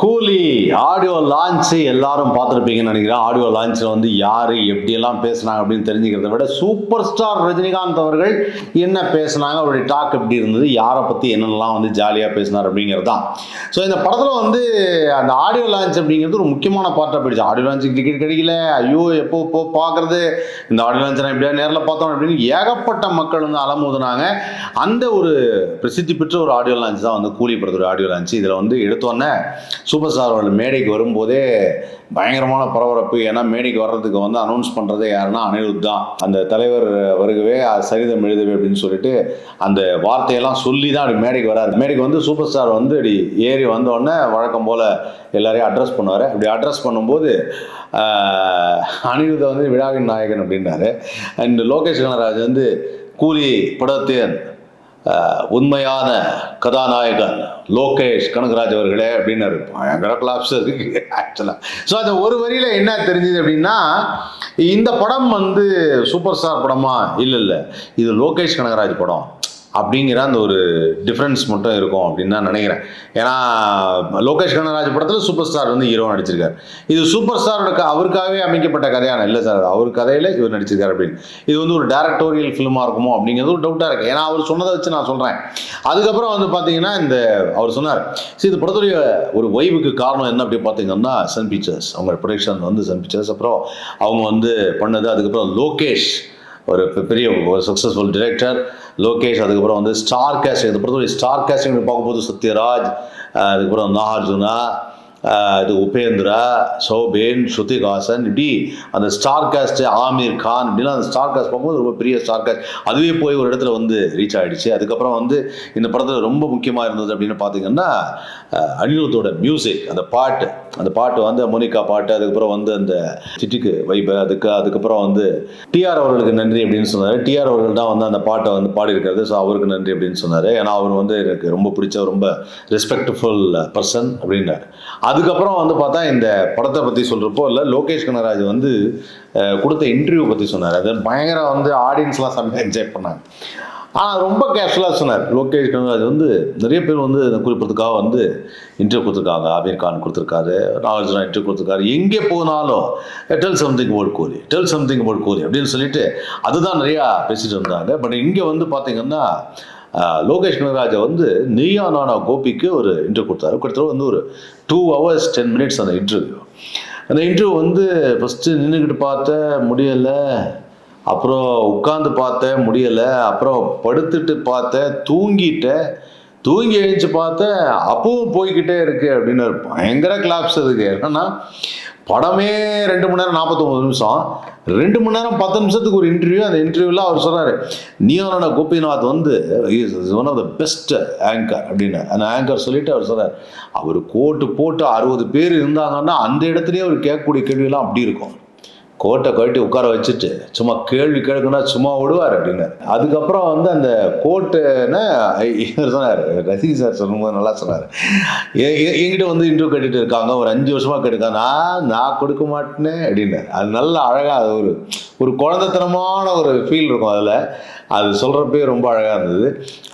கூலி audio launch எல்லாரும் பார்த்துருப்பீங்கன்னு நினைக்கிறேன். ஆடியோ லான்ச்சில் வந்து யார் எப்படியெல்லாம் பேசுனாங்க அப்படின்னு தெரிஞ்சுக்கிறத விட சூப்பர் ஸ்டார் ரஜினிகாந்த் அவர்கள் என்ன பேசுனாங்க அவருடைய டாக் எப்படி இருந்தது யாரை பற்றி என்னென்னலாம் வந்து ஜாலியாக பேசினார் அப்படிங்கிறது தான் ஸோ இந்த படத்தில் வந்து அந்த ஆடியோ லான்ச் அப்படிங்கிறது ஒரு முக்கியமான பார்ட்டாக போயிடுச்சு. ஆடியோ லான்ச் டிக்கெட் கிடைக்கல. ஐயோ எப்போ இப்போ பார்க்குறது? இந்த ஆடியோ லான்ச் நான் எப்படியா நேரில் பார்த்தோம் அப்படின்னு ஏகப்பட்ட மக்கள் வந்து அலமோதுனாங்க. அந்த ஒரு பிரசித்தி பெற்ற ஒரு ஆடியோ லான்ச் தான் வந்து கூலி படத்தோட ஆடியோ லான்ச் இதில் வந்து எடுத்தோன்னே சூப்பர் ஸ்டார் அவர்கள் மேடைக்கு வரும்போதே பயங்கரமான பரபரப்பு. ஏன்னா மேடைக்கு வர்றதுக்கு வந்து அனௌன்ஸ் பண்ணுறதே யாருன்னா அனிருத் தான். அந்த தலைவர் வருகவே சரிதம் எழுதவே அப்படின்னு சொல்லிட்டு அந்த வார்த்தையெல்லாம் சொல்லி தான் அப்படி மேடைக்கு வராரு. மேடைக்கு வந்து சூப்பர் ஸ்டார் வந்து அப்படி ஏறி வந்தோடனே வழக்கம் போல் எல்லாரையும் அட்ரஸ் பண்ணுவார். அப்படி அட்ரஸ் பண்ணும்போது அனிருத்தை வந்து விழாவின் நாயகன் அப்படின்னாரு. அண்ட் லோகேஷ் கனராஜ் வந்து கூலி படத்தேன் உண்மையான கதாநாயகன் லோகேஷ் கனகராஜ் அவர்களே அப்படின்னாரு. பயங்கர கிளாப்ஸ் இருக்கு ஆக்சுவலாக ஸோ அந்த ஒரு வரியில் என்ன தெரிஞ்சுது அப்படின்னா இந்த படம் வந்து சூப்பர் ஸ்டார் படமா? இல்லை இல்லை. இது லோகேஷ் கனகராஜ் படம். அப்படிங்கிற அந்த ஒரு டிஃப்ரென்ஸ் மட்டும் இருக்கும் அப்படின்னு தான் நினைக்கிறேன். ஏன்னா லோகேஷ் கனகராஜ் படத்தில் சூப்பர் ஸ்டார் வந்து ஹீரோ நடிச்சிருக்காரு. இது சூப்பர் ஸ்டாரோட க- அவருக்காகவே அமைக்கப்பட்ட கதையான இல்லை சார் அவர் கதையில் இவர் நடிச்சிருக்காரு அப்படின்னு. இது வந்து ஒரு டேரக்டோரியல் ஃபிலிமாக இருக்குமோ அப்படிங்கிறது ஒரு டவுட்டாக இருக்குது ஏன்னா அவர் சொன்னதை வச்சு நான் சொல்கிறேன் அதுக்கப்புறம் வந்து பார்த்தீங்கன்னா இந்த அவர் சொன்னார் சரி இந்த படத்துடைய ஒரு ஒய்வுக்கு காரணம் என்ன அப்படி பார்த்தீங்கன்னா சன் பிக்சர்ஸ் அவங்க ப்ரொடக்ஷன் வந்து சன் பிக்சர்ஸ் அப்புறம் அவங்க வந்து பண்ணது அதுக்கப்புறம் லோகேஷ். ஒரு பெரிய ஒரு சக்ஸஸ்ஃபுல் டிரெக்டர் லோகேஷ் அதுக்கப்புறம் வந்து ஸ்டார் கேஸ்டிங் இதை பொறுத்தவரை ஸ்டார் கேஸ்டிங் பார்க்கும்போது சத்யராஜ் அதுக்கப்புறம் நாகார்ஜுனா இது உபேந்திரா சௌபேன் ஸ்ருதிகாசன் இப்படி அந்த ஸ்டார் காஸ்ட் ஆமீர் கான் இப்படிலாம் அந்த ஸ்டார் காஸ்ட் பார்க்கும்போது ரொம்ப பெரிய ஸ்டார் காஸ்ட் அதுவே போய் ஒரு இடத்துல வந்து ரீச் ஆகிடுச்சு அதுக்கப்புறம் வந்து இந்த படத்தில் ரொம்ப முக்கியமாக இருந்தது அப்படின்னு பார்த்தீங்கன்னா அனிருத்தோட மியூசிக் அந்த பாட்டு. அந்த பாட்டு வந்து மோனிகா பாட்டு அதுக்கப்புறம் வந்து அந்த சிட்டிக்கு வைபு அதுக்கு அதுக்கப்புறம் வந்து டிஆர் அவர்களுக்கு நன்றி அப்படின்னு சொன்னார். டிஆர் அவர்கள் தான் வந்து அந்த பாட்டை வந்து பாடியிருக்காரு ஸோ அவருக்கு நன்றி அப்படின்னு சொன்னார். ஏன்னா அவர் வந்து எனக்கு ரொம்ப பிடிச்ச ரொம்ப ரெஸ்பெக்ட்ஃபுல் பர்சன் அப்படின்னாரு. அதுக்கப்புறம் வந்து பார்த்தா இந்த படத்தை பற்றி சொல்கிறப்போ இல்லை லோகேஷ் கனராஜ் வந்து கொடுத்த இன்டர்வியூ பற்றி சொன்னார். அது பயங்கர வந்து ஆடியன்ஸ்லாம் செம்மையாக என்ஜாய் பண்ணாங்க. ஆனால் ரொம்ப கேஷுவலாக சொன்னார். லோகேஷ் கனகராஜ் வந்து நிறைய பேர் வந்து குறிப்பிட்றதுக்காக வந்து இன்டர்வியூ கொடுத்துருக்காங்க. ஆமீர் கான் கொடுத்துருக்காரு நாகார்ஜுனா இன்டர்வியூ கொடுத்துருக்காரு. எங்கே போனாலும் tell something about Kohli tell something about Kohli அப்படின்னு சொல்லிட்டு அதுதான் நிறையா பேசிட்டு இருந்தாங்க. பட் இங்கே வந்து பார்த்தீங்கன்னா லோகேஷ் கனகராஜை வந்து நீயா நானா கோபிக்கு ஒரு இன்டர்வியூ கொடுத்தாரு. கிட்டத்தட்ட வந்து ஒரு டூ ஹவர்ஸ் டென் மினிட்ஸ் அந்த இன்டர்வியூ அந்த இன்டர்வியூ வந்து ஃபஸ்ட்டு நின்றுக்கிட்டு பார்த்தேன் முடியலை. அப்புறம் உட்காந்து பார்த்தேன் முடியலை. அப்புறம் படுத்துட்டு பார்த்தேன் தூங்கிட்டேன் தூங்கி எழுந்துச்சு பார்த்தேன் அப்பவும் போய்கிட்டே இருக்குது அப்படின்னு பயங்கர கிளாப்ஸ் அதுக்கு. என்னன்னா படமே ரெண்டு மணி நேரம் நாற்பத்தொம்பது நிமிஷம். ரெண்டு மணி நேரம் பத்து நிமிஷத்துக்கு ஒரு இன்டர்வியூ அந்த இன்டர்வியூவில் அவர் சொல்கிறாரு நியோனோட கோபிநாத் வந்து one of the best anchor அப்படின்னு. அந்த ஆங்கர் சொல்லிட்டு அவர் சொன்னார் அவர் கோட்டு போட்டு அறுபது பேர் இருந்தாங்கன்னா அந்த இடத்துலேயே அவர் கேட்கக்கூடிய கேள்வியெல்லாம் அப்படி இருக்கும். கோட்டை கட்டி உட்கார வச்சுட்டு சும்மா கேள்வி கேட்குன்னா சும்மா விடுவார் அப்படின்னாரு அதுக்கப்புறம் வந்து அந்த கோட்டுன்னு இவர் சொன்னார் ரசிகி சார் சொல்லும்போது நல்லா சொன்னார். என்கிட்ட வந்து இன்டர்வியூ கேட்டுட்டு இருக்காங்க ஒரு அஞ்சு வருஷமா கேட்டுருக்காங்க. நான் நான் கொடுக்க மாட்டேனே அப்படின்னாரு அது நல்ல அழகாக அது ஒரு ஒரு குழந்தைத்தனமான ஒரு ஃபீல் இருக்கும் அதில். அது சொல்கிறப்பே ரொம்ப அழகாக இருந்தது.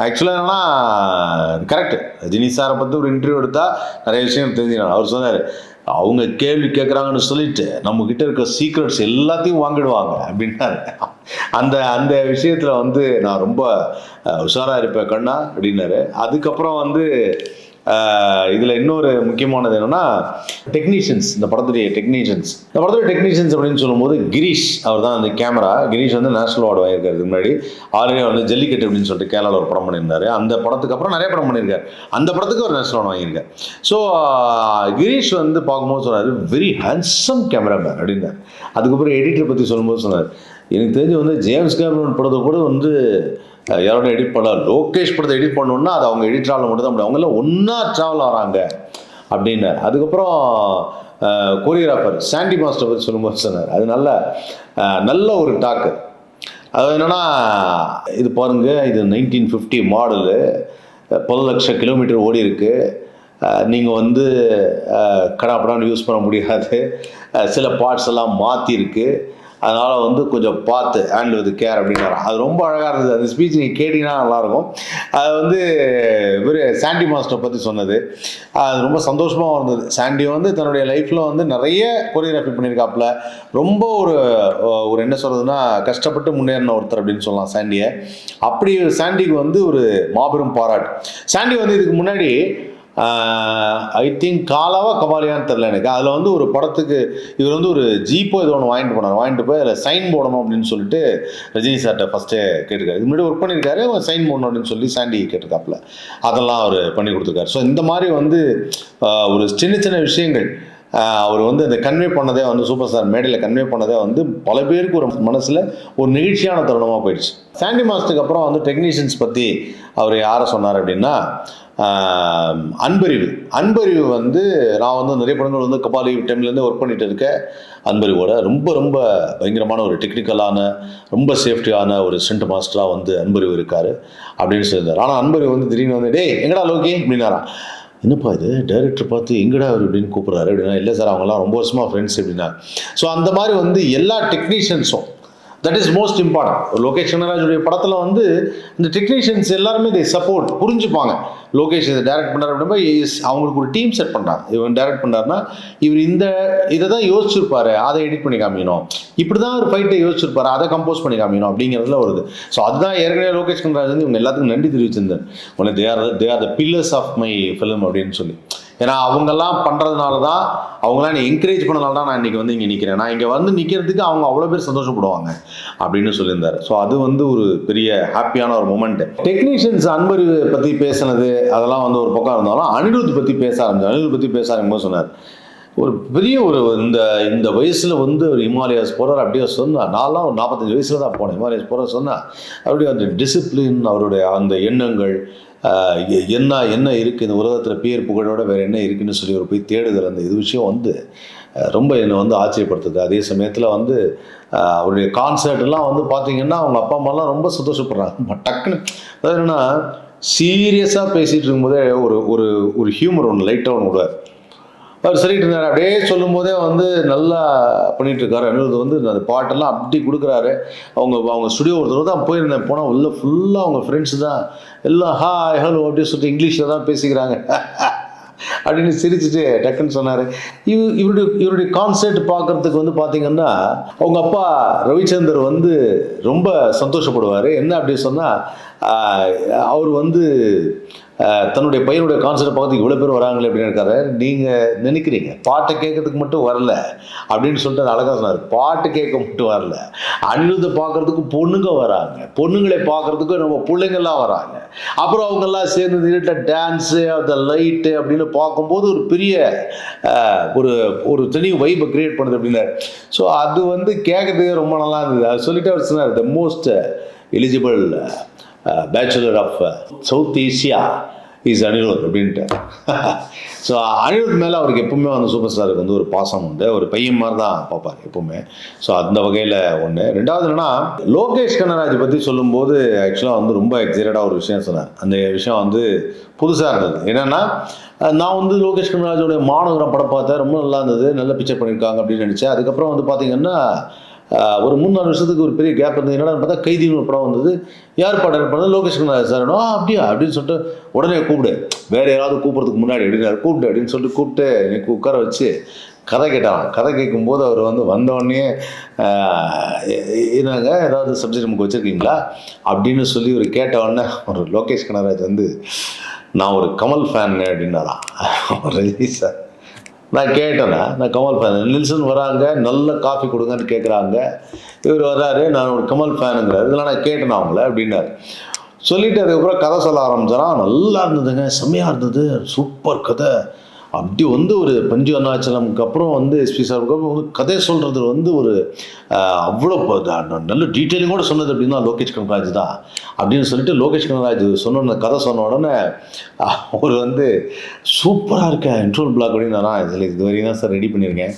ஆக்சுவலாக என்னன்னா கரெக்ட் ரஜினி சாரை பற்றி ஒரு இன்டர்வியூ எடுத்தால் நிறைய விஷயம் தெரிஞ்சுக்கலாம். அவர் சொன்னார் அவங்க கேள்வி கேட்குறாங்கன்னு சொல்லிட்டு நம்ம கிட்ட இருக்க சீக்ரெட்ஸ் எல்லாத்தையும் வாங்கிடுவாங்க அப்படின்னாரு. அந்த அந்த விஷயத்தில் வந்து நான் ரொம்ப உஷாராக இருப்பேன் கண்ணா அப்படின்னாரு. அதுக்கப்புறம் வந்து இதில் இன்னொரு முக்கியமானது என்னன்னா டெக்னீஷியன்ஸ் இந்த படத்துடைய டெக்னீஷியன்ஸ் இந்த படத்துடைய டெக்னீஷியன்ஸ் அப்படின்னு சொல்லும்போது கிரீஷ் அவர் தான் அந்த கேமரா கிரீஷ் வந்து நேஷனல் அவார்டு வாங்கியிருக்காரு முன்னாடி. ஆல்ரெடி வந்து ஜல்லிக்கட்டு அப்படின்னு சொல்லிட்டு கேரளாவில் ஒரு படம் பண்ணியிருந்தாரு. அந்த படத்துக்கு அப்புறம் நிறைய படம் பண்ணியிருக்காரு. அந்த படத்துக்கு ஒரு நேஷனல் அவார்டு வாங்கியிருக்காரு. ஸோ கிரீஷ் வந்து பார்க்கும்போது சொன்னார் வெரி ஹேண்ட்ஸம் கேமராமேன் அப்படின்னார். அதுக்கப்புறம் எடிட்டர் பற்றி சொல்லும்போது சொன்னார் எனக்கு தெரிஞ்சு வந்து ஜேம்ஸ் கேமரன் படத்தை கூட வந்து யாரோட எடிட் பண்ணலாம் லோகேஷ் படத்தை எடிட் பண்ணணும்னா அது அவங்க எடிட்டரால் மட்டும் தான் முடியும். எல்லாம் ஒன்றா ட்ராவல் ஆகிறாங்க அப்படின்னு அதுக்கப்புறம் கொரியோகிராஃபர் சாண்டி மாஸ்டர் பற்றி சொல்லும்போது சொன்னார். அது நல்ல நல்ல ஒரு டாக்கு அது என்னென்னா இது பாருங்கள் இது நைன்டீன் ஃபிஃப்டி மாடலு பல லட்சம் கிலோமீட்டர் ஓடி இருக்கு. நீங்கள் வந்து கடாப்படான்னு யூஸ் பண்ண முடியாது. சில பார்ட்ஸ் எல்லாம் மாற்றிருக்கு அதனால் வந்து கொஞ்சம் பார்த்து ஹேண்ட் வித் கேர் அப்படின்னாரு. அது ரொம்ப அழகாக இருந்தது. அந்த ஸ்பீச் நீங்கள் கேட்டிங்கன்னா நல்லாயிருக்கும். அது வந்து இவர் சாண்டி மாஸ்டர் பற்றி சொன்னது. அது ரொம்ப சந்தோஷமாக இருந்தது. சாண்டி வந்து தன்னுடைய லைஃப்பில் வந்து நிறைய கொரியோகிராஃபி பண்ணியிருக்காப்புல. ரொம்ப ஒரு ஒரு என்ன சொல்கிறதுனா கஷ்டப்பட்டு முன்னேறின ஒருத்தர் அப்படின்னு சொல்லலாம் சாண்டியை அப்படி சாண்டிக்கு வந்து ஒரு மாபெரும் பாராட்டு. சாண்டி வந்து இதுக்கு முன்னாடி ஐ திங்க் காலாவா கபாலியான்னு தெரில எனக்கு. அதில் வந்து ஒரு படத்துக்கு இவர் வந்து ஒரு ஜீப்போ இது ஒன்று வாங்கிட்டு போனார். வாங்கிட்டு போய் அதில் சைன் போடணும் அப்படின்னு சொல்லிட்டு ரஜினி சார்கிட்ட ஃபஸ்ட்டே கேட்டிருக்காரு. இது முன்னாடி ஒர்க் பண்ணியிருக்காரு சைன் போடணும் அப்படின்னு சொல்லி சாண்டி கேட்டிருக்காப்புல. அதெல்லாம் அவர் பண்ணி கொடுத்துருக்காரு. ஸோ இந்த மாதிரி வந்து ஒரு சின்ன சின்ன விஷயங்கள். அவர் வந்து அந்த கன்வே பண்ணதே வந்து சூப்பர் ஸ்டார் மேடையில் கன்வே பண்ணதே வந்து பல பேருக்கு ஒரு மனசில் ஒரு நிகழ்ச்சியான தருணமாக போயிடுச்சு. சாண்டி மாஸ்டருக்கு அப்புறம் வந்து டெக்னீஷியன்ஸ் பற்றி அவர் யாரை சொன்னார் அப்படின்னா அன்பறிவு. அன்பறிவு வந்து நான் வந்து நிறைய படங்கள் வந்து கபாலி டைம்லேருந்து ஒர்க் பண்ணிட்டு இருக்கேன். அன்பறிவோட ரொம்ப ரொம்ப பயங்கரமான ஒரு டெக்னிக்கலான ரொம்ப சேஃப்டியான ஒரு ஸ்டண்ட் மாஸ்டராக வந்து அன்பறிவு இருக்கார் அப்படின்னு சொல்லியிருந்தார். ஆனால் அன்பறிவு வந்து திடீர்னு வந்து டேய் எங்கடா லோகி? அப்படின்னாரான் என்னப்பா இது? டைரக்டர் பார்த்து எங்கடா அவர் அப்படின்னு கூப்பிட்றாரு. அப்படின்னா இல்லை சார் அவங்களாம் ரொம்ப வருஷமாக ஃப்ரெண்ட்ஸ் அப்படின்னா. ஸோ அந்த மாதிரி வந்து எல்லா டெக்னீஷியன்ஸும் that is most important Lokesh கனராஜுடைய படத்தில் வந்து இந்த டெக்னீஷியன்ஸ் எல்லாருமே இதை சப்போர்ட் புரிஞ்சுப்பாங்க. லோகேஷ் இதை டைரக்ட் பண்ணார் அப்படின்னா is அவங்களுக்கு ஒரு டீம் செட் பண்ணுறாங்க இவன் டைரக்ட் பண்ணாருன்னா இவர் இந்த இதை தான் யோசிச்சிருப்பாரு. அதை எடிட் பண்ணி காமிக்கணும். இப்படி தான் ஒரு ஃபைட்டை யோசிச்சிருப்பாரு. அதை கம்போஸ் பண்ணி காமிக்கணும் அப்படிங்கிறதுல வருது ஸோ அதுதான் ஏற்கனவே லோகேஷ் கனராஜ் வந்து இவங்க எல்லாத்துக்கும் நன்றி தெரிவிச்சிருந்தேன். உனக்கு they are they are the pillars of my film அப்படின்னு சொல்லி. ஏன்னா அவங்கெல்லாம் பண்ணுறதுனால தான் அவங்களாம் என்னை என்கரேஜ் பண்ணனால தான் நான் இன்றைக்கி வந்து இங்கே நிற்கிறேன் நான் இங்கே வந்து நிற்கிறதுக்கு அவங்க அவ்வளோ பேர் சந்தோஷப்படுவாங்க அப்படின்னு சொல்லியிருந்தார். ஸோ அது வந்து ஒரு பெரிய ஹாப்பியான ஒரு மூமெண்ட் டெக்னீஷியன்ஸ் அன்பறிவு பற்றி பேசினது அதெல்லாம் வந்து ஒரு பக்கம் இருந்தாலும் அனிருத் பற்றி பேச ஆரம்பிச்சு அனிருத் பற்றி பேச ஆரம்பிக்கும் சொன்னார் ஒரு பெரிய ஒரு இந்த இந்த வயசில் வந்து ஒரு ஹிமாலயாஸ் போகிறார் அப்படியே சொன்னார். நான்லாம் ஒரு நாற்பத்தஞ்சு வயசில் தான் போனேன். ஹிமாலயாஸ் போகிற சொன்னால் அவருடைய அந்த டிசிப்ளின் அவருடைய அந்த எண்ணங்கள் என்ன என்ன இருக்குது இந்த உலகத்தில் பேர் புகழோட வேறு என்ன இருக்குதுன்னு சொல்லி ஒரு போய் தேடுதல் அந்த இது விஷயம் வந்து ரொம்ப என்னை வந்து ஆச்சரியப்படுத்துது. அதே சமயத்தில் வந்து அவருடைய கான்சர்ட்லாம் வந்து பார்த்தீங்கன்னா அவங்க அப்பா அம்மாலாம் ரொம்ப சந்தோஷப்படுறாங்க. டக்குன்னு அதாவது என்னென்னா சீரியஸாக பேசிகிட்டு இருக்கும்போதே ஒரு ஒரு ஒரு ஹியூமர் ஒன்று லைட்டாக ஒன்று விடுவார். அவர் சொல்லிட்டு இருந்தார். அப்படியே சொல்லும்போதே வந்து நல்லா பண்ணிட்டு இருக்காரு அனிருத் வந்து அந்த பாட்டெல்லாம் அப்படி கொடுக்குறாரு. அவங்க அவங்க ஸ்டுடியோ ஒருத்தர் தான் போயிருந்தேன். போனால் உள்ள ஃபுல்லாக அவங்க ஃப்ரெண்ட்ஸ் தான். எல்லாம் ஹாய் ஹலோ அப்படின்னு சொல்லிட்டு இங்கிலீஷில் தான் பேசிக்கிறாங்க. அப்படின்னு சிரிச்சுட்டு டக்குன்னு சொன்னார். இவ இவருடைய இவருடைய கான்சர்ட் பார்க்குறதுக்கு வந்து பார்த்தீங்கன்னா அவங்க அப்பா ரவிச்சந்தர் வந்து ரொம்ப சந்தோஷப்படுவார். என்ன அப்படின்னு சொன்னால் அவர் வந்து தன்னுடைய பையனுடைய கான்சர்ட் பக்கத்துக்கு இவ்வளோ பேர் வராங்களே அப்படின்னு இருக்காரு. நீங்கள் நினைக்கிறீங்க பாட்டை கேட்கறதுக்கு மட்டும் வரல அப்படின்னு சொல்லிட்டு அது அழகாக சொன்னார். பாட்டு கேட்க மட்டும் வரல அனிருத்தை பார்க்குறதுக்கு பொண்ணுங்க வராங்க. பொண்ணுங்களை பார்க்குறதுக்கு நம்ம பிள்ளைங்கள்லாம் வராங்க. அப்புறம் அவங்கெல்லாம் சேர்ந்து இருட்ட டான்ஸு அந்த லைட்டு அப்படின்னு பார்க்கும்போது ஒரு பெரிய ஒரு ஒரு தனி வைப்பை கிரியேட் பண்ணுது அப்படின்னாரு. ஸோ அது வந்து கேட்கறதுக்கு ரொம்ப நல்லா இருந்தது. அது சொல்லிட்டு அவர் சொன்னார் the most eligible bachelor of South Asia is Anirudh அப்படின்ட்டு. ஸோ அனிருத் மேலே அவருக்கு எப்பவுமே வந்து சூப்பர் ஸ்டாருக்கு வந்து ஒரு பாசம் உண்டு. ஒரு பையன் மாதிரி தான் பார்ப்பார் எப்பவுமே. ஸோ அந்த வகையில் ஒன்று ரெண்டாவது என்னன்னா லோகேஷ் கனராஜ் பற்றி சொல்லும்போது ஆக்சுவலாக வந்து ரொம்ப எக்ஸைட்டடாக ஒரு விஷயம் சொன்னார். அந்த விஷயம் வந்து புதுசாக இருந்தது. என்னென்னா நான் வந்து லோகேஷ் கனராஜோடைய மாநகரம் படம் பார்த்தேன். ரொம்ப நல்லா இருந்தது. நல்ல பிக்சர் பண்ணியிருக்காங்க அப்படின்னு நினச்சேன். அதுக்கப்புறம் வந்து பார்த்தீங்கன்னா ஒரு மூணு நாலு வருஷத்துக்கு ஒரு பெரிய கேப் இருந்தது. என்னடா பார்த்தா கைதின்னு ஒரு படம் வந்தது. யார் படம் பண்ணது லோகேஷ் கனராஜ் சார். அப்படியா? அப்படின்னு சொல்லிட்டு உடனே கூப்பிடு. வேற யாராவது கூப்பிட்றதுக்கு முன்னாடி அப்படின்னாரு கூப்பிடு அப்படின்னு சொல்லிட்டு கூப்பிட்டு எனக்கு உட்கார வச்சு கதை கேட்டான். கதை கேட்கும்போது அவர் வந்து வந்தோடனே என்னங்க? ஏதாவது சப்ஜெக்ட் நமக்கு வச்சுருக்கீங்களா? அப்படின்னு சொல்லி ஒரு கேட்டவுடனே ஒரு லோகேஷ் கனராஜ் வந்து நான் ஒரு கமல் ஃபேன் அப்படின்னாராம். ரஜினி சார். நான் கேட்டேன்னா நான் கமல் ஃபேன் நில்சன் வராங்க நல்ல காஃபி கொடுங்கன்னு கேட்குறாங்க இவர் வர்றாரு நான் ஒரு கமல் ஃபேனுங்கிறார் இதெல்லாம் நான் கேட்டேன் அவங்கள அப்படின்னாரு. சொல்லிட்டு அதுக்கப்புறம் கதை சொல்ல ஆரம்பிச்சாரா நல்லா இருந்ததுங்க. செம்மையாக இருந்தது. சூப்பர் கதை. அப்படி வந்து ஒரு பஞ்சு அருணாச்சலம்க்கு அப்புறம் வந்து எஸ்பி சாருக்கு அப்புறம் வந்து கதை சொல்கிறது வந்து ஒரு அவ்வளோ நல்ல டீட்டெயிலிங் கூட சொன்னது அப்படின்னா லோகேஷ் கனகராஜ் தான். அப்படின்னு சொல்லிட்டு லோகேஷ் கனகராஜ் சொன்ன கதை சொன்ன உடனே அவர் வந்து சூப்பராக இருக்கேன் இன்ட்ரோல் பிளாக் அப்படின்னு நான் இதில் இது வரைக்கும் தான் சார் ரெடி பண்ணியிருக்கேன்.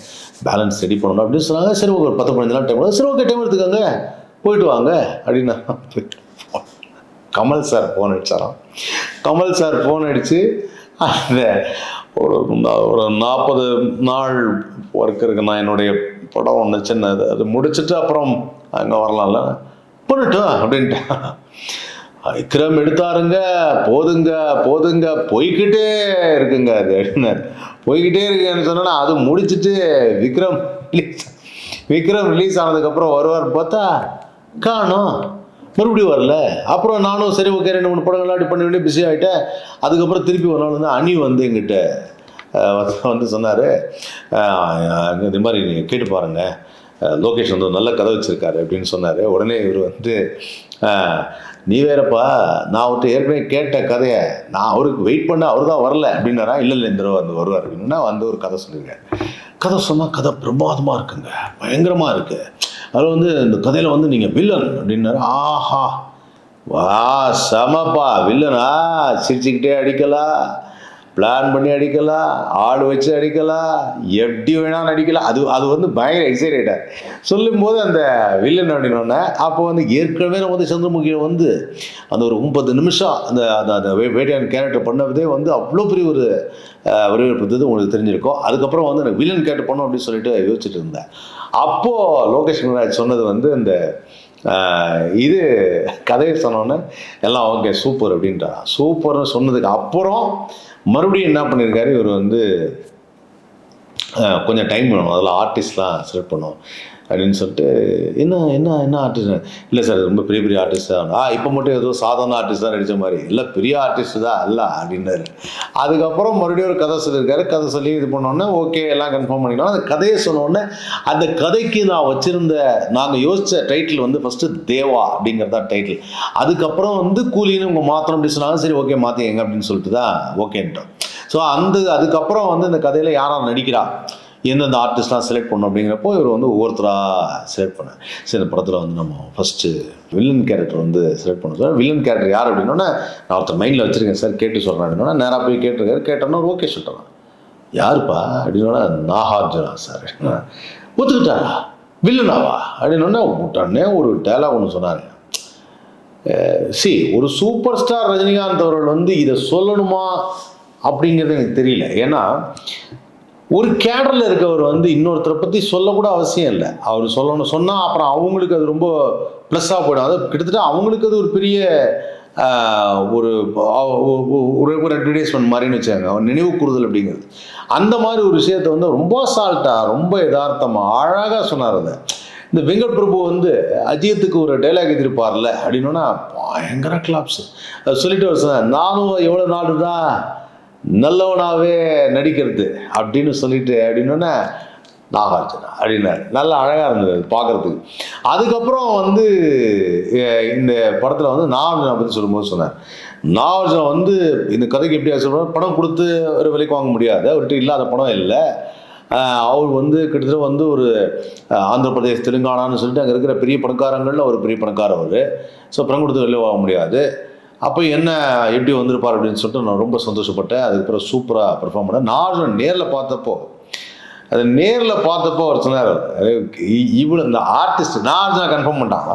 பேலன்ஸ் ரெடி பண்ணணும் அப்படின்னு சொன்னாங்க. சரி ஒரு பத்து பதினஞ்சு நாள் டைம் சரி ஓகே டைம் எடுத்துக்கோங்க. போயிட்டு வாங்க. அப்படின்னா கமல் சார் ஃபோன் அடிச்சாராம். கமல் சார் ஃபோன் அடித்து அந்த ஒரு ஒரு நாற்பது நாள் ஒர்க் இருக்கு நான் என்னுடைய படம் ஒன்று சின்னது அது முடிச்சுட்டு அப்புறம் அங்கே வரலாம்ல. பண்ணட்டும் அப்படின்ட்டு. விக்ரம் எடுத்தாருங்க போதுங்க போதுங்க போய்கிட்டே இருக்குங்க அது அப்படின்னாரு போய்கிட்டே இருக்குன்னு சொன்னா அது முடிச்சுட்டு விக்ரம் ரிலீஸ் விக்ரம் ரிலீஸ் ஆனதுக்கப்புறம் வருவார் பார்த்தா காணும். மறுபடியும் வரல. அப்புறம் நானும் சரி ஓகே ரெண்டு மூணு படங்கள்லாம் அப்படி பண்ணி பண்ணி பிஸி ஆகிட்டேன் அதுக்கப்புறம் திருப்பி ஒரு நாள் வந்து அணி வந்து எங்கிட்ட வந்து- சொன்னார். இந்த மாதிரி நீங்கள் கேட்டு பாருங்கள் லோகேஷ் வந்து ஒரு நல்ல கதை வச்சுருக்காரு அப்படின்னு சொன்னார். உடனே இவர் வந்து நீ வேறப்பா நான் அவர்கிட்ட ஏற்கனவே கேட்ட கதையை நான் அவருக்கு வெயிட் பண்ண அவர் தான் வரல அப்படின்னாரா? இல்லை இல்லை இந்த தடவை வந்து வருவார் அப்படின்னா வந்து ஒரு கதை சொல்லியிருக்கேன் கதை சொன்னால் கதை பிரமாதமாக இருக்குங்க. பயங்கரமாக இருக்குது அதில் வந்து இந்த கதையில் வந்து நீங்கள் வில்லன் அப்படின்னாரு. ஆஹா. வா செமப்பா வில்லனா சிரிச்சுக்கிட்டே அடிக்கலாம் பிளான் பண்ணி அடிக்கலாம் ஆள் வச்சு அடிக்கலாம் எப்படி வேணாலும் அடிக்கலாம் அது அது வந்து பயங்கர எக்ஸைட்டடாக சொல்லும்போது அந்த வில்லன் அப்படின்னோடனே அப்போ வந்து ஏற்கனவே நம்ம வந்து சந்திரமுகியை வந்து அந்த ஒரு முப்பது நிமிஷம் அந்த அந்த அந்த வேட்டையான் கேரக்டர் பண்ணதே வந்து அவ்வளோ பெரிய ஒரு வரவேற்பு உங்களுக்கு தெரிஞ்சிருக்கும். அதுக்கப்புறம் வந்து எனக்கு வில்லன் கேரக்டர் பண்ணோம் அப்படின்னு சொல்லிட்டு யோசிச்சுட்டு இருந்தேன். அப்போது லோகேஷ் கனகராஜ் சொன்னது வந்து இந்த இது கதையை சொன்னோன்னே எல்லாம் ஓகே சூப்பர் அப்படின்றா. சூப்பர்னு சொன்னதுக்கு அப்புறம் மறுபடியும் என்ன பண்ணியிருக்காரு? இவர் வந்து கொஞ்சம் டைம் வேணும். அதில் ஆர்டிஸ்ட்லாம் செலக்ட் பண்ணுவோம். அப்படின்னு சொல்லிட்டு என்ன என்ன என்ன ஆர்டிஸ்ட் இல்லை சார் ரொம்ப பெரிய பெரிய ஆர்டிஸ்ட் தான் ஆ இப்போ மட்டும் ஏதோ சாதாரண ஆர்டிஸ்ட் தான் நடித்த மாதிரி. இல்லை பெரிய ஆர்டிஸ்ட் தான் அல்ல அப்படின்னாரு. அதுக்கப்புறம் மறுபடியும் ஒரு கதை சொல்லியிருக்காரு. கதை சொல்லி இது பண்ணோன்னே ஓகே எல்லாம் கன்ஃபார்ம் பண்ணிக்கலாம். அந்த கதையை சொன்னோடனே அந்த கதைக்கு நான் வச்சுருந்த நாங்கள் யோசித்த டைட்டில் வந்து ஃபஸ்ட்டு தேவா அப்படிங்கிறது தான் டைட்டில் அதுக்கப்புறம் வந்து கூலின்னு உங்கள் மாற்றணும் அப்படி சொன்னாங்க சரி ஓகே மாற்றிங்க அப்படின்னு சொல்லிட்டு தான் ஓகேன்ட்டோம் ஸோ அந்த அதுக்கப்புறம் வந்து இந்த கதையில் யாரார் நடிக்கிறா? எந்தெந்த ஆர்டிஸ்ட்லாம் செலக்ட் பண்ணோம் அப்படிங்கிறப்போ இவர் வந்து ஒவ்வொருத்தராக செலக்ட் பண்ணார். சரி இந்த படத்தில் வந்து நம்ம ஃபஸ்ட்டு வில்லன் கேரக்டர் வந்து செலக்ட் பண்ண சார் வில்லன் கேரக்டர் யார் அப்படின்னோடனே நான் ஒருத்தர் மைண்டில் வச்சுருக்கேன் சார் கேட்டு சொல்கிறேன் அப்படின்னா நேராக போய் கேட்டிருக்காரு. கேட்டோன்னா ஓகே சொல்கிறேன் யாருப்பா? அப்படின்னா நாகார்ஜுனா சார் ஒத்துக்கிட்டாரா? வில்லனாவா? அப்படின்னோடனே உடனே ஒரு டேலாக் ஒன்று சொன்னார். சி ஒரு சூப்பர் ஸ்டார் ரஜினிகாந்த் அவர்கள் வந்து இதை சொல்லணுமா? அப்படிங்கிறது எனக்கு தெரியல. ஏன்னா ஒரு கேடரில் இருக்கவர் வந்து இன்னொருத்தரை பற்றி சொல்லக்கூட அவசியம் இல்லை. அவர் சொல்லணும் சொன்னால் அப்புறம் அவங்களுக்கு அது ரொம்ப ப்ளஸ்ஸாக போயிடும். அதாவது கிட்டத்தட்ட அவங்களுக்கு அது ஒரு பெரிய ஒரு ஒரு ஒரு அட்வர்டைஸ்மெண்ட் மாதிரின்னு வச்சாங்க அவர் நினைவு கூறுதல் அப்படிங்கிறது. அந்த மாதிரி ஒரு விஷயத்த வந்து ரொம்ப சால்ட்டாக ரொம்ப யதார்த்தமாக அழகாக சொன்னார் அதை இந்த வெங்கட் பிரபு வந்து அஜித்துக்கு ஒரு டைலாக் எதிர்ப்பார்ல அப்படின்னா பயங்கர கிளாப்ஸ் சொல்லிட்டு அவர் நானும் எவ்வளோ நாடு தான் நல்லவனாகவே நடிக்கிறது அப்படின்னு சொல்லிட்டு அப்படின்னோடனே நாகார்ஜுனா அப்படின்னாரு. நல்லா அழகாக இருந்தது பார்க்குறதுக்கு பார்க்கறதுக்கு அதுக்கப்புறம் வந்து இந்த படத்தில் வந்து நாகார்ஜுனா பற்றி சொல்லும்போது சொன்னார். நாகார்ஜுனா வந்து இந்த கதைக்கு எப்படி சொல்கிறார் படம் கொடுத்து ஒரு விலைக்கு வாங்க முடியாது அவர்கிட்ட இல்லாத படம் இல்லை. அவர் வந்து கிட்டத்தட்ட வந்து ஒரு ஆந்திர பிரதேஷ் தெலுங்கானான்னு சொல்லிட்டு அங்கே இருக்கிற பெரிய பணக்காரங்களில் ஒரு பெரிய பணக்காரவர் அவர். ஸோ பணம் கொடுத்து வெளியே வாங்க முடியாது. அப்போ என்ன எப்படி வந்திருப்பார் அப்படின்னு சொல்லிட்டு நான் ரொம்ப சந்தோஷப்பட்டேன். அதுக்கப்புறம் சூப்பராக பெர்ஃபார்ம் பண்ணேன். நான் நேரில் பார்த்தப்போ அது நேரில் பார்த்தப்போ அவர் சொன்னார் இவ்வளோ இந்த ஆர்டிஸ்ட் நான் கன்ஃபார்ம் பண்ணிட்டாங்க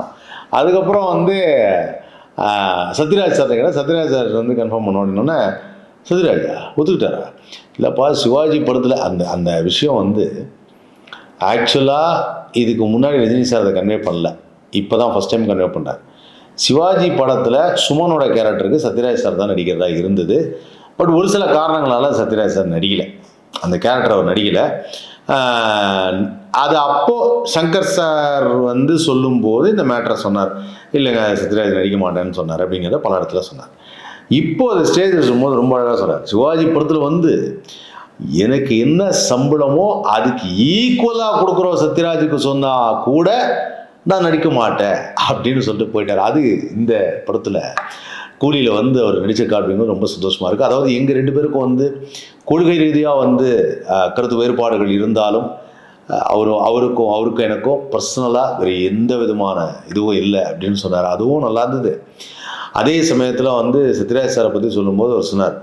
அதுக்கப்புறம் வந்து சத்யராஜ் சார் கேட்டால் சத்யராஜ் சார் வந்து கன்ஃபார்ம் பண்ணோம் அப்படின்னோடனே சத்யராஜா ஒத்துக்கிட்டாரா? இல்லைப்பா சிவாஜி படத்தில் அந்த அந்த விஷயம் வந்து ஆக்சுவலாக இதுக்கு முன்னாடி ரஜினி சார் அதை கன்வே பண்ணல. இப்போ தான் ஃபஸ்ட் டைம் கன்வே பண்ணுறாரு சிவாஜி படத்தில் சுமனோட கேரக்டருக்கு சத்யராஜ் சார் தான் நடிக்கிறதா இருந்தது. பட் ஒரு சில காரணங்களால் சத்யராஜ் சார் நடிக்கலை. அந்த கேரக்டர் அவர் நடிக்கலை. அது அப்போது சங்கர் சார் வந்து சொல்லும்போது இந்த மேட்ரை சொன்னார். இல்லைங்க சத்யராஜ் நடிக்க மாட்டேன்னு சொன்னார் அப்படிங்கிறத பல இடத்துல சொன்னார். இப்போ அது ஸ்டேஜில் சொல்லும்போது ரொம்ப அழகாக சொன்னார் சிவாஜி படத்தில் வந்து எனக்கு என்ன சம்பளமோ அதுக்கு ஈக்குவலாக கொடுக்குறோம் சத்யராஜுக்கு சொன்னால் கூட நான் நடிக்க மாட்டேன் அப்படின்னு சொல்லிட்டு போயிட்டார். அது இந்த படத்தில் கூலியில் வந்து அவர் நடிச்ச காட்டுறது ரொம்ப சந்தோஷமாக இருக்குது அதாவது எங்கள் ரெண்டு பேருக்கும் வந்து கொள்கை ரீதியாக வந்து கருத்து வேறுபாடுகள் இருந்தாலும் அவரும் அவருக்கும் அவருக்கும் எனக்கும் பர்சனலாக வேறு எந்த விதமான இதுவும் இல்லை அப்படின்னு சொன்னார். அதுவும் நல்லா இருந்தது. அதே சமயத்தில் வந்து சித்ராஜ் சாரை பற்றி சொல்லும்போது அவர் சொன்னார்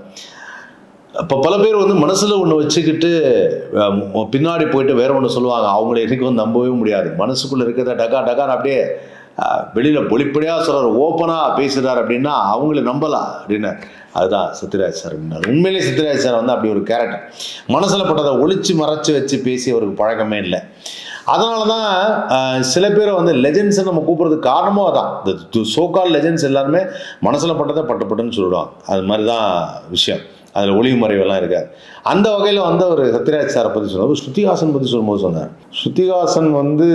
இப்போ பல பேர் வந்து மனசில் ஒன்று வச்சுக்கிட்டு பின்னாடி போயிட்டு வேற ஒன்று சொல்லுவாங்க. அவங்கள எனக்கு வந்து நம்பவே முடியாது. மனசுக்குள்ளே இருக்கிறத டகா டகான்னு அப்படியே வெளியில் பொழிப்படியாக சொல்கிறார் ஓப்பனாக பேசுகிறார் அப்படின்னா அவங்கள நம்பலாம் அப்படின்னு. அதுதான் சத்யராஜ் சார் அப்படின்னாரு உண்மையிலே சத்யராஜ் சார் வந்து அப்படி ஒரு கேரக்டர் மனசில் பட்டதை ஒழிச்சு மறைச்சு வச்சு பேசி அவருக்கு பழக்கமே இல்லை. அதனால தான் சில பேரை வந்து லெஜெண்ட்ஸை நம்ம கூப்பிட்றதுக்கு காரணமும் அதான். இந்த சோகால் லெஜெண்ட்ஸ் எல்லாருமே மனசில் பட்டதை பட்டு பட்டுன்னு சொல்லிடுவாங்க. அது மாதிரி தான் விஷயம். அதில் ஒளிவு மறைவெல்லாம் இருக்காது. அந்த வகையில் வந்து அவர் சத்யராஜ் சாரை பற்றி சொன்னார். ஸ்ருதிஹாசன் பற்றி சொல்லும்போது சொன்னார். ஸ்ருதிஹாசன் வந்து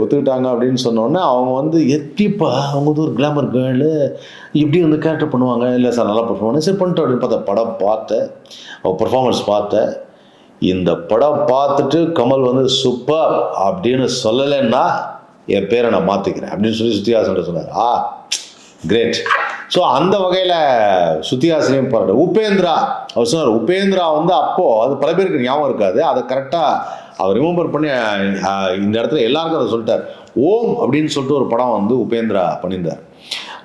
ஒத்துக்கிட்டாங்க அப்படின்னு சொன்னோன்னே அவங்க வந்து எத்திப்பா அவங்க வந்து ஒரு கிளாமர் கேர்ளு இப்படி வந்து கேரக்டர் பண்ணுவாங்க. இல்லை சார் நல்லா பர்ஃபார்மன்ஸ் சரி பண்ணிட்டு அப்படின்னு பார்த்த படம் பார்த்தேன் அவள் பர்ஃபார்மன்ஸ் பார்த்தேன் இந்த படம் பார்த்துட்டு கமல் வந்து சூப்பர் அப்படின்னு சொல்லலைன்னா என் பேரை நான் மாற்றிக்கிறேன் அப்படின்னு சொல்லி ஸ்ருதிஹாசன் சொன்னார். ஆ கிரேட் ஸோ அந்த வகையில் சுத்தியாசனையும் போராட்டம் உபேந்திரா அவர் சொன்னார் உபேந்திரா வந்து அப்போது அது பல பேருக்கு ஞாபகம் இருக்காது அதை கரெக்டாக அவர் ரிமெம்பர் பண்ணி இந்த இடத்துல எல்லாருக்கும் அதை சொல்லிட்டார். ஓம் அப்படின்னு சொல்லிட்டு ஒரு படம் வந்து உபேந்திரா பண்ணியிருந்தார்.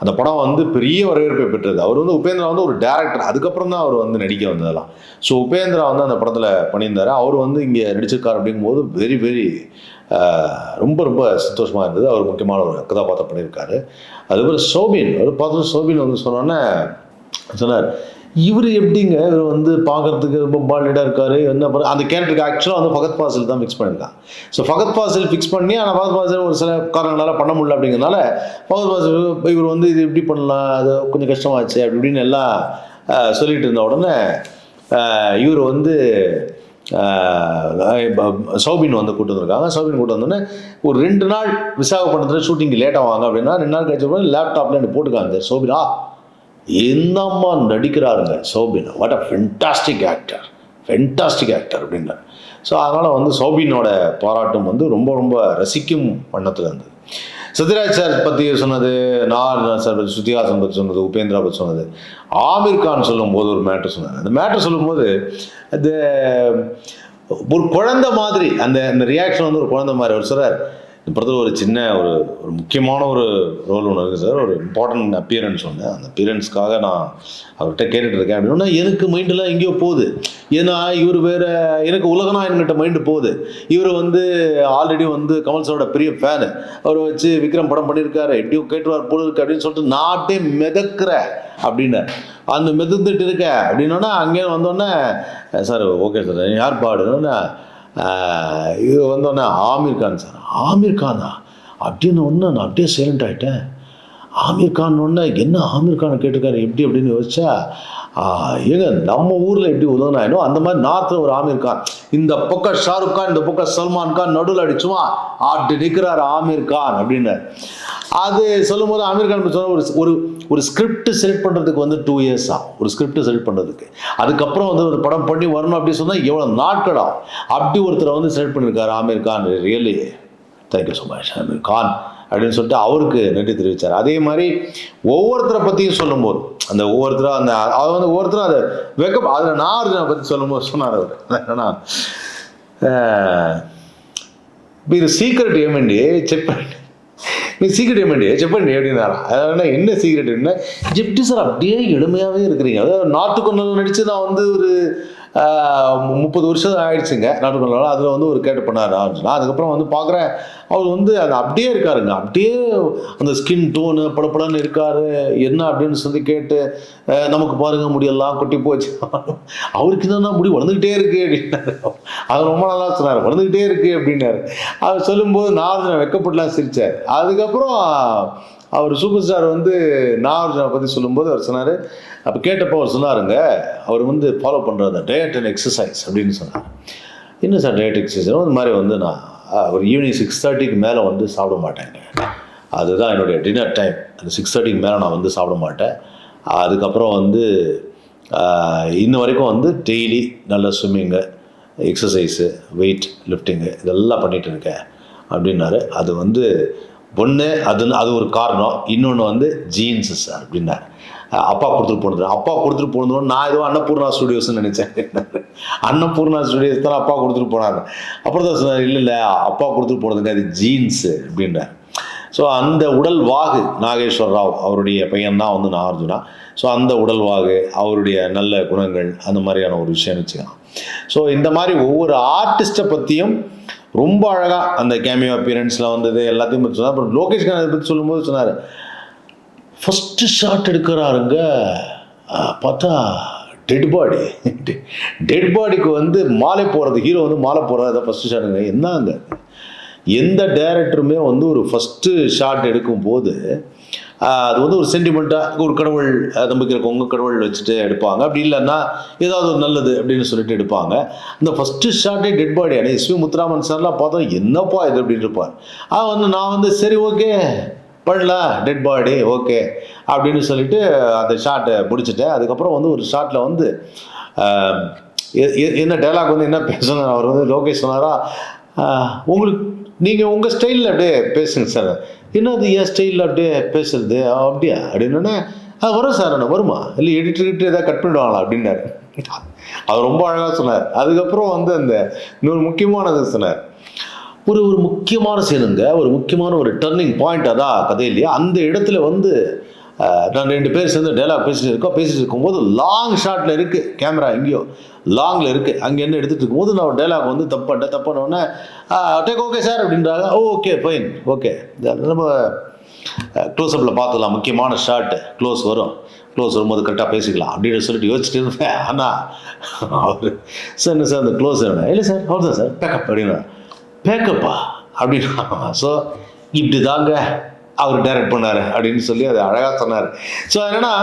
அந்த படம் வந்து பெரிய வரவேற்பை பெற்றது. அவர் வந்து உபேந்திரா வந்து ஒரு டேரக்டர் அதுக்கப்புறம் தான் அவர் வந்து நடிக்க வந்ததெல்லாம். ஸோ உபேந்திரா வந்து அந்த படத்தில் பண்ணியிருந்தார். அவர் வந்து இங்கே நடிச்சிருக்கார் அப்படிங்கும்போது வெரி வெரி ரொம்ப ரொம்ப சந்தோஷமாக இருந்தது. அவர் முக்கியமான ஒரு கதாபாத்திரம் பண்ணியிருக்காரு. அதுபோல் சோபின். அவர் பார்த்து சோபின் வந்து சொன்னோன்னே சொன்னார் இவர் எப்படிங்க? இவர் வந்து பார்க்கறதுக்கு ரொம்ப பாலிடாக இருக்காரு. என்ன பண்ண அந்த கேரக்டருக்கு ஆக்சுவலாக வந்து ஃபகத் ஃபாசில் தான் ஃபிக்ஸ் பண்ணியிருக்காங்க ஸோ ஃபகத் ஃபாசில் ஃபிக்ஸ் பண்ணி ஆனால் ஃபகத் ஃபாசில் ஒரு சில காரணங்களால் பண்ண முடியல அப்படிங்கிறனால ஃபகத் ஃபாசில் இவர் வந்து இது எப்படி பண்ணலாம் அது கொஞ்சம் கஷ்டமாச்சு அப்படி இப்படின்னு எல்லாம் சொல்லிட்டு இருந்த உடனே இவர் வந்து சௌபின் வந்து கூட்டு வந்திருக்காங்க. சௌபின் கூட்டு வந்தோடனே ஒரு ரெண்டு நாள் விசாகப்பட்டினத்தில் ஷூட்டிங் லேட்டாக வாங்க அப்படின்னா ரெண்டு நாள் கழிச்சு லேப்டாப்பில் எனக்கு போட்டுக்காங்க. சோபினா என்னம்மா நடிக்கிறாருங்க Soubin? What a fantastic actor fantastic actor அப்படின்னாரு. ஸோ அதனால் வந்து சோபினோட பாராட்டும் வந்து ரொம்ப ரொம்ப ரசிக்கும் வண்ணத்தில் இருந்தது. சத்யராஜ் சார் பற்றி சொன்னது நான் சார் பற்றி பற்றி சொன்னது உபேந்திரா பற்றி சொன்னது ஆமீர் கான் சொல்லும்போது ஒரு மேட்ரு சொன்னார். அந்த மேட்ரு சொல்லும்போது அது ஒரு குழந்தை மாதிரி அந்த அந்த ரியாக்ஷன் வந்து ஒரு குழந்தை மாதிரி அவர் சொல்கிறார் இந்த படத்தில் ஒரு சின்ன ஒரு ஒரு முக்கியமான ஒரு ரோல் ஒன்று இருக்குது சார் ஒரு இம்பார்ட்டன்ட் அப்பியரன்ஸ் ஒன்று அந்த அப்பியரன்ஸ்க்காக நான் அவர்கிட்ட கேட்டுட்டு இருக்கேன் அப்படின்னா எனக்கு மைண்டெல்லாம் எங்கேயோ போகுது. ஏன்னா இவர் வேறு எனக்கு உலகநாயன்கிட்ட மைண்டு போகுது. இவர் வந்து ஆல்ரெடி வந்து கமல் சாரோட பெரிய ஃபேனு அவரை வச்சு விக்ரம் படம் பண்ணியிருக்காரு. எட்டியும் கேட்டுவார் போல இருக்கு அப்படின்னு சொல்லிட்டு நாட்டே மிதக்கிற அப்படின்னு. அந்த மிதந்துட்டு இருக்க. அப்படின்னோன்னா அங்கே வந்தோடனே சார் ஓகே சார் யார் பாடுன்னா இது வந்தோடனே ஆமீர் கான் சார் ஆமீர் கானா? அப்படின்னு ஒன்று நான் அப்படியே சைலண்ட் ஆகிட்டேன் ஆமீர் கான் ஒன்று என்ன ஆமீர் கானை கேட்டிருக்காரு எப்படி அப்படின்னு யோசிச்சா ஏங்க நம்ம ஊரில் எப்படி உதவினாயினோ அந்த மாதிரி நார்த்தில் ஒரு ஆமீர் கான். இந்த பக்கம் ஷாருக் கான் இந்த பக்கம் சல்மான் கான் நடுவில் அடிச்சுமா அப்படி நிற்கிறார் ஆமீர் கான் அப்படின்னு. அது சொல்லும்போது ஆமீர் கான் சொன்ன ஒரு ஒரு ஒரு ஸ்கிரிப்ட் செலக்ட் பண்ணுறதுக்கு வந்து டூ இயர்ஸ் ஆகும். ஒரு ஸ்கிரிப்ட் செலக்ட் பண்ணுறதுக்கு அதுக்கப்புறம் வந்து ஒரு படம் பண்ணி வரணும் அப்படி சொன்னால் எவ்வளோ நாட்கள் ஆகும்? அப்படி ஒருத்தரை வந்து செலக்ட் பண்ணியிருக்காரு Aamir Khan really thank you so much Aamir Khan. அப்படின்னு சொல்லிட்டு அவருக்கு நன்றி தெரிவித்தார் அதே மாதிரி ஒவ்வொருத்தரை பற்றியும் சொல்லும்போது அந்த ஒவ்வொருத்தரும் அந்த அவர் வந்து ஒவ்வொருத்தரும் அதை வெக்க அதில் நாகார்ஜுனை பற்றி சொல்லும்போது சொன்னார் அவர் என்னன்னா మీరు సీక్రెట్ ఏమండి చెప్పండి మీ சீக்ரெட் ஏமாண்டி చెప్పండి அப்படின்னாரா அதனால் என்ன சீக்ரெட் என்ன எப்படி சார் அப்படியே எளிமையாகவே இருக்கிறீங்க அதாவது நாட்டுக்கொண்டல் நடித்து நான் வந்து ஒரு ஆஹ், மு- முப்பது வருஷம் ஆயிடுச்சுங்க. நாட்டுக்கொண்டல் அதில் வந்து ஒரு கேட்டு பண்ணார் நான் அதுக்கப்புறம் வந்து பார்க்குறேன் அவர் வந்து அது அப்படியே இருக்காருங்க. அப்படியே அந்த ஸ்கின் டோனு படப்படன்னு இருக்காரு. என்ன அப்படின்னு சொல்லி கேட்டு நமக்கு பாருங்க முடியெல்லாம் கொட்டி போச்சு. அவருக்கு என்னன்னா முடி வளர்ந்துக்கிட்டே இருக்கு அப்படின்னாரு. அவர் ரொம்ப நல்லா சொன்னார் வளர்ந்துக்கிட்டே இருக்கு அப்படின்னாரு. அவர் சொல்லும்போது நான் வெக்கப்பட்டுலாம் சிரிச்சார். அதுக்கப்புறம் அவர் சூப்பர் ஸ்டார் வந்து நாகார்ஜுனா பற்றி சொல்லும்போது அவர் சொன்னார் அப்போ கேட்டப்போ அவர் சொன்னாருங்க அவர் வந்து ஃபாலோ பண்ணுறது டயட் அண்ட் எக்ஸசைஸ் அப்படின்னு சொன்னார். என்ன சார் டயட் எக்ஸசைஸ் இந்த மாதிரி வந்து நான் ஒரு ஈவினிங் சிக்ஸ் தேர்ட்டிக்கு மேலே வந்து சாப்பிட மாட்டேங்க. அதுதான் என்னுடைய டின்னர் டைம் அந்த சிக்ஸ் தேர்ட்டிக்கு மேலே நான் வந்து சாப்பிட மாட்டேன். அதுக்கப்புறம் வந்து இன்ன வரைக்கும் வந்து டெய்லி நல்ல ஸ்விம்மிங்கு எக்ஸசைஸு வெயிட் லிஃப்டிங்கு இதெல்லாம் பண்ணிகிட்டு இருக்கேன் அப்படின்னாரு. அது வந்து ஒன்று அது அது ஒரு காரணம். இன்னொன்று வந்து ஜீன்ஸு சார் அப்படின்னாரு. அப்பா கொடுத்துட்டு போனது அப்பா கொடுத்துட்டு போனதும் நான் ஏதோ அன்னபூர்ணா ஸ்டுடியோஸ்னு நினச்சேன். அன்னபூர்ணா ஸ்டுடியோஸ் தான் அப்பா கொடுத்துட்டு போனாங்க. அப்புறம் தான் சொன்னார் இல்லை இல்லை அப்பா கொடுத்துட்டு போனதுங்க அது ஜீன்ஸு அப்படின்றார் ஸோ அந்த உடல் வாகு நாகேஸ்வர் ராவ் அவருடைய பையன் தான் வந்து நாகார்ஜுனா ஸோ அந்த உடல் வாகு அவருடைய நல்ல குணங்கள் அந்த மாதிரியான ஒரு விஷயம் வச்சுக்கலாம். ஸோ இந்த மாதிரி ஒவ்வொரு ஆர்டிஸ்ட்டை பற்றியும் ரொம்ப அழகாக அந்த கேமியோ அப்பியரன்ஸில் வந்தது எல்லாத்தையும் பற்றி சொன்னார். அப்புறம் லோகேஷ் கனகரை பற்றி சொல்லும்போது சொன்னார் ஃபஸ்ட்டு ஷாட் எடுக்கிறாருங்க பார்த்தா டெட் பாடி டெட் பாடிக்கு வந்து மாலை போகிறது ஹீரோ வந்து மாலை போடுறது ஃபஸ்ட்டு ஷாட்டுங்க என்னங்க? எந்த டேரக்டருமே வந்து ஒரு ஃபஸ்ட்டு ஷாட் எடுக்கும்போது போது அது வந்து ஒரு சென்டிமெண்ட்டாக ஒரு கடவுள் நம்பிக்கிறக்கு நம்பிக்கை உங்கள் கடவுள் வச்சுட்டு எடுப்பாங்க. அப்படி இல்லைன்னா ஏதாவது ஒரு நல்லது அப்படின்னு சொல்லிட்டு எடுப்பாங்க. அந்த ஃபஸ்ட்டு ஷார்ட்டே டெட் பாடி ஆனால் எஸ்வி முத்துராமன் சார்லாம் பார்த்தோம் என்னப்பா இது? அப்படின்னு இருப்பார். ஆ வந்து நான் வந்து சரி ஓகே. பண்ணலாம் டெட் பாடி ஓகே. அப்படின்னு சொல்லிட்டு அந்த ஷார்ட்டை பிடிச்சிட்டேன் அதுக்கப்புறம் வந்து ஒரு ஷார்ட்டில் வந்து எ- எ- என்ன டைலாக் வந்து என்ன பேசணும்? அவர் வந்து லோகேஷ் சொன்னாரா உங்களுக்கு நீங்கள் உங்கள் ஸ்டைலில் அப்படியே பேசுங்க சார் என்னது என் ஸ்டைலில் அப்படியே பேசுறது? அப்படியா? அப்படின்னா ஆ வரும் சார் நான் வருமா? இல்லை எடிட்டர் கிட்ட ஏதாவது கட் பண்ணிடுவாங்களா? அப்படின்னாரு. அவர் ரொம்ப அழகாக சொன்னார். அதுக்கப்புறம் வந்து அந்த இன்னொரு முக்கியமானது சொன்னார். ஒரு ஒரு முக்கியமான சீனுங்க ஒரு முக்கியமான ஒரு டர்னிங் பாயிண்ட் அதான் கதையிலேயே அந்த இடத்துல வந்து நான் ரெண்டு பேர் சேர்ந்து டைலாக் பேசிட்டு இருக்கோம். பேசிட்டு இருக்கும்போது லாங் ஷாட்டில் இருக்குது கேமரா எங்கேயோ லாங்கில் இருக்குது அங்கே என்ன எடுத்துகிட்டு இருக்கும்போது நான் ஒரு டைலாக் வந்து தப்பாட்ட தப்பானோடனே உடனே டேக் ஓகே சார் அப்படின்றாங்க. ஓ ஓகே ஃபைன் ஓகே நம்ம க்ளோஸ்அப்பில் பார்த்துக்கலாம் முக்கியமான ஷாட்டு க்ளோஸ் வரும். க்ளோஸ் வரும்போது கரெக்டாக பேசிக்கலாம் அப்படின்னு சொல்லிட்டு யோசிச்சுட்டு இருந்தேன். ஆனால் அவர் சார் என்ன சார் அந்த க்ளோஸ் வேணும் இல்லை சார் அவ்வளோதான் சார் பேக்கப் அப்படின்னா பேக்கப்பா அப்படின்னா ஸோ இப்படி தாங்க அவர் டைரக்ட் பண்ணார் அப்படின்னு சொல்லி அதை அழகாக சொன்னார். ஸோ என்னன்னா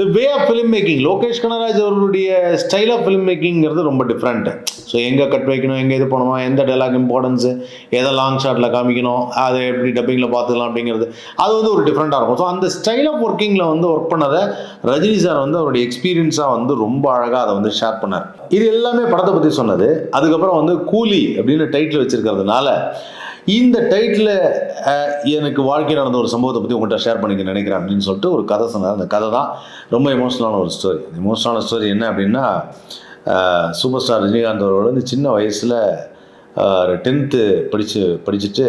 the way of film making Lokesh Kanagaraj அவர்களுடைய ஸ்டைல் ஆஃப் ஃபிலிம் மேக்கிங்கிறது ரொம்ப டிஃப்ரெண்ட்டு ஸோ எங்கே கட் வைக்கணும் எங்கே இது பண்ணணும் எந்த டைலாக் இம்பார்ட்டன்ஸு எதை லாங் ஷாட்டில் காமிக்கணும் அதை எப்படி டப்பிங்கில் பார்த்துக்கலாம் அப்படிங்கிறது அது வந்து ஒரு டிஃப்ரெண்ட்டாக இருக்கும். ஸோ அந்த ஸ்டைல் ஆஃப் ஒர்க்கிங்கில் வந்து ஒர்க் பண்ணதை ரஜினி சார் வந்து அவருடைய எக்ஸ்பீரியன்ஸாக வந்து ரொம்ப அழகாக அதை வந்து ஷேர் பண்ணார். இது எல்லாமே படத்தை பற்றி சொன்னது. அதுக்கப்புறம் வந்து கூலி அப்படின்னு டைட்டில் வச்சுருக்கிறதுனால இந்த டைட்டில் எனக்கு வாழ்க்கையில் நடந்த ஒரு சம்பவத்தை பற்றி உங்கள்கிட்ட ஷேர் பண்ணிக்க நினைக்கிறேன் அப்படின்னு சொல்லிட்டு ஒரு கதை சொன்னார். அந்த கதை தான் ரொம்ப எமோஷனலான ஒரு ஸ்டோரி எமோஷனலான ஸ்டோரி என்ன அப்படின்னா சூப்பர் ஸ்டார் ரஜினிகாந்த் அவரோட வந்து சின்ன வயசில் டென்த்து படித்து படிச்சுட்டு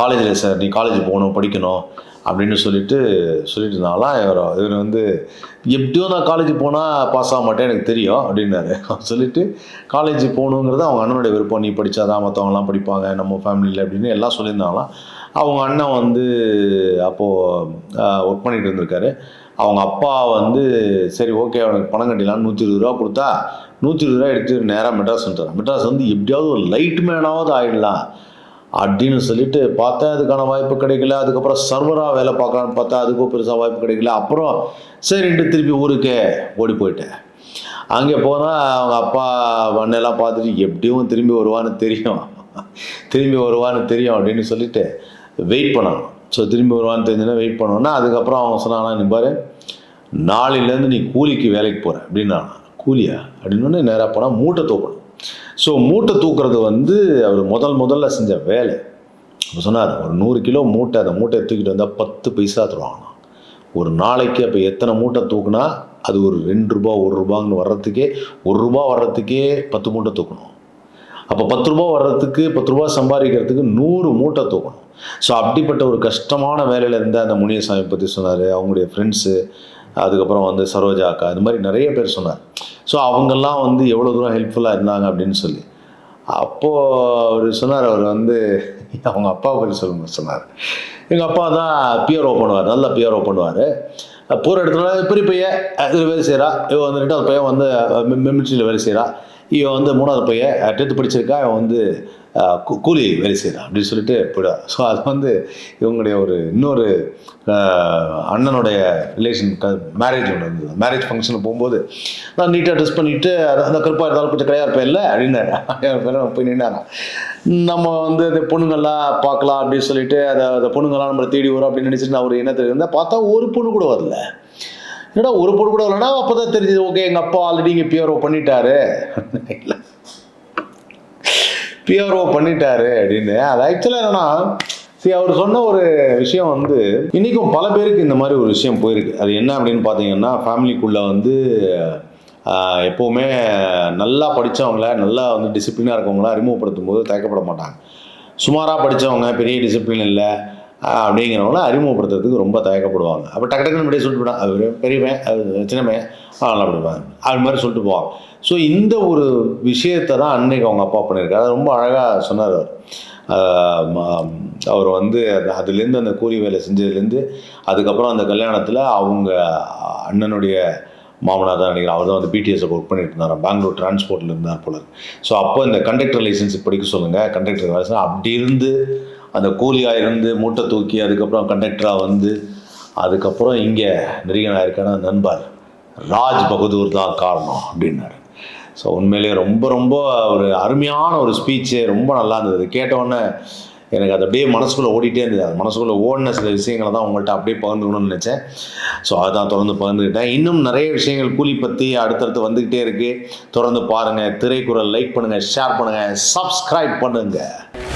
காலேஜில் சார் நீ காலேஜ் போகணும் படிக்கணும். அப்படின்னு சொல்லிட்டு சொல்லிட்டு இருந்தாலாம் இவர் இவர் வந்து எப்படியோ நான் காலேஜ் போனால் பாஸ் ஆக மாட்டேன் எனக்கு தெரியும் அப்படின்னாரு. சொல்லிட்டு காலேஜ் போகணுங்கிறது அவங்க அண்ணனுடைய விருப்பம். நீ படித்தாதான் மற்றவங்களாம் படிப்பாங்க நம்ம ஃபேமிலியில் அப்படின்னு எல்லாம் சொல்லியிருந்தாங்களாம் அவங்க அண்ணன் வந்து அப்போது ஒர்க் பண்ணிட்டு இருந்திருக்காரு. அவங்க அப்பா வந்து சரி ஓகே அவனுக்கு பணம் கட்டிடலாம் நூற்றி இருபது ரூபா கொடுத்தா நூற்றி இருபது ரூபா எடுத்து நேராக மெட்ராஸ் வந்துட்டார் மெட்ராஸ் வந்து எப்படியாவது ஒரு லைட் மேனாவது ஆகிடலாம் அப்படின்னு சொல்லிட்டு பார்த்தேன் அதுக்கான வாய்ப்பு கிடைக்கல. அதுக்கப்புறம் சர்வராக வேலை பார்க்கலான்னு பார்த்தா அதுக்கும் பெருசாக வாய்ப்பு கிடைக்கல. அப்புறம் சரின்ட்டு திருப்பி ஊருக்கே ஓடி போயிட்டேன். அங்கே போனால் அவங்க அப்பா அண்ணெல்லாம் பார்த்துட்டு எப்படியும் திரும்பி வருவான்னு தெரியும். திரும்பி வருவான்னு தெரியும் அப்படின்னு சொல்லிட்டு வெயிட் பண்ணணும் ஸோ திரும்பி வருவான்னு தெரிஞ்சுன்னா வெயிட் பண்ணோன்னா அதுக்கப்புறம் அவன் சொன்னானா நீ பாரு நாளையிலேருந்து நீ கூலிக்கு வேலைக்கு போகிற அப்படின்னா கூலியா? அப்படின்னு நேராக போனால் மூட்டை தூக்கணும். ஸோ மூட்டை தூக்குறது வந்து அவர் முதல் முதல்ல செஞ்ச வேலை. அப்போ சொன்னார் ஒரு நூறு கிலோ மூட்டை அந்த மூட்டையை தூக்கிட்டு வந்தால் பத்து பைசா தருவாங்கண்ணா ஒரு நாளைக்கு அப்போ எத்தனை மூட்டை தூக்குனா அது ஒரு ரெண்டு ரூபா ஒரு ரூபாங்கன்னு வர்றதுக்கே ஒரு ரூபா வர்றதுக்கே பத்து மூட்டை தூக்கணும். அப்போ பத்து ரூபா வர்றதுக்கு பத்து ரூபா சம்பாதிக்கிறதுக்கு நூறு மூட்டை தூக்கணும். ஸோ அப்படிப்பட்ட ஒரு கஷ்டமான வேலையில் இருந்தால் அந்த முனியசாமி பற்றி சொன்னார் அவங்களுடைய ஃப்ரெண்ட்ஸு அதுக்கப்புறம் வந்து சரோஜா அக்கா இது மாதிரி நிறைய பேர் சொன்னார். ஸோ அவங்கெல்லாம் வந்து எவ்வளோ தூரம் ஹெல்ப்ஃபுல்லாக இருந்தாங்க அப்படின்னு சொல்லி. அப்போது அவர் சொன்னார் அவர் வந்து அவங்க அப்பா பற்றி சொல்லுங்க சொன்னார். எங்கள் அப்பா தான் பிஆர்ஓ பண்ணுவார் நல்லா பிஆர்ஓ பண்ணுவார். போகிற இடத்துல பெரிய பையன் இதில் வேலை செய்கிறா இவன் வந்து ரெண்டாவது பையன் வந்து மிலிட்ரியில் வேலை செய்கிறா இவன் வந்து மூணாவது பையன் டென்த்து படிச்சிருக்கா. இவன் வந்து கூலி வேலை செய்கிறான் அப்படின்னு சொல்லிட்டு போயிடுவா ஸோ அது வந்து இவங்களுடைய ஒரு இன்னொரு அண்ணனுடைய ரிலேஷன் மேரேஜ் ஒன்று இருந்தது. மேரேஜ் ஃபங்க்ஷனுக்கு போகும்போது நான் நீட்டாக ட்ரெஸ் பண்ணிவிட்டு அந்த கருப்பாக இருந்தாலும் கொஞ்சம் கிடையாது இருப்பேன் இல்லை அப்படின்னாரு அப்படின்னாரு போய் நின்னாராம் நம்ம வந்து இந்த பொண்ணுங்கள்லாம் பார்க்கலாம் அப்படின்னு சொல்லிட்டு அதை அந்த பொண்ணுங்கள்லாம் நம்மளை தேடி வரும் அப்படின்னு நினச்சிட்டு நான் ஒரு என்ன இருந்தேன். பார்த்தா ஒரு பொண்ணு கூட வரல. என்னடா ஒரு பொண்ணு கூட வரலன்னா அப்போ தான் தெரிஞ்சது ஓகே எங்கள் அப்பா ஆல்ரெடி இங்கே பிஆர்ஓ பண்ணிட்டாரு. இல்லை பிஆர்ஓ பண்ணிட்டாரு அப்படின்னு. அது ஆக்சுவலாக என்னன்னா சரி அவர் சொன்ன ஒரு விஷயம் வந்து இன்றைக்கும் பல பேருக்கு இந்த மாதிரி ஒரு விஷயம் போயிருக்கு. அது என்ன அப்படின்னு பார்த்தீங்கன்னா ஃபேமிலிக்குள்ளே வந்து எப்போவுமே நல்லா படித்தவங்கள நல்லா வந்து டிசிப்ளினாக இருக்கவங்கள அறிமுகப்படுத்தும் போது தயக்கப்பட மாட்டாங்க. சுமாராக படித்தவங்க பெரிய டிசிப்ளின் இல்லை. அப்படிங்கிறவங்கள அறிமுகப்படுத்துறதுக்கு ரொம்ப தயக்கப்படுவாங்க. அப்போ டக்கு டக்குன்னு இப்படியே சொல்லிட்டு போயிடான் அவர் பெரியவன் அது சின்னவன் அதெல்லாம் அப்படிப்பாங்க அது மாதிரி சொல்லிட்டு போவாங்க ஸோ இந்த ஒரு விஷயத்தை தான் அன்னைக்கு அவங்க அப்பா பண்ணியிருக்காரு. அது ரொம்ப அழகாக சொன்னார் அவர். அவர் வந்து அதுலேருந்து அந்த கூலி வேலை செஞ்சதுலேருந்து அதுக்கப்புறம் அந்த கல்யாணத்தில் அவங்க அண்ணனுடைய மாமனார் தான் நினைக்கிறேன் அவர் தான் வந்து பிடிஎஸ்ல ஒர்க் பண்ணிட்டு இருந்தார். பெங்களூர் டிரான்ஸ்போர்ட்டில் இருந்தார் போல ஸோ அப்போ இந்த கண்டக்டர் லைசன்ஸ் படிக்க சொல்லுங்கள் கண்டக்டர் லைசன்ஸ் அப்படி இருந்து அந்த கூலியாக இருந்து மூட்டை தூக்கி அதுக்கப்புறம் கண்டக்டராக வந்து அதுக்கப்புறம் இங்கே நெருங்கினாயிருக்கான நண்பர் ராஜ் பகதூர் தான் காரணம் அப்படின்னாரு. ஸோ உண்மையிலேயே ரொம்ப ரொம்ப ஒரு அருமையான ஒரு ஸ்பீச்சு ரொம்ப நல்லா இருந்தது. கேட்டவுடனே எனக்கு அது அப்படியே மனசுக்குள்ளே ஓடிட்டே இருந்தது. அது மனசுக்குள்ளே ஓடின சில விஷயங்களை தான் உங்கள்கிட்ட அப்படியே பகிர்ந்துக்கணும்னு நினச்சேன். ஸோ அதுதான் தொடர்ந்து பகிர்ந்துக்கிட்டேன். இன்னும் நிறைய விஷயங்கள் கூலி பற்றி அடுத்தடுத்து வந்துக்கிட்டே இருக்குது தொடர்ந்து பாருங்கள் திரைக்குறள் லைக் பண்ணுங்கள் ஷேர் பண்ணுங்கள் சப்ஸ்கிரைப் பண்ணுங்கள்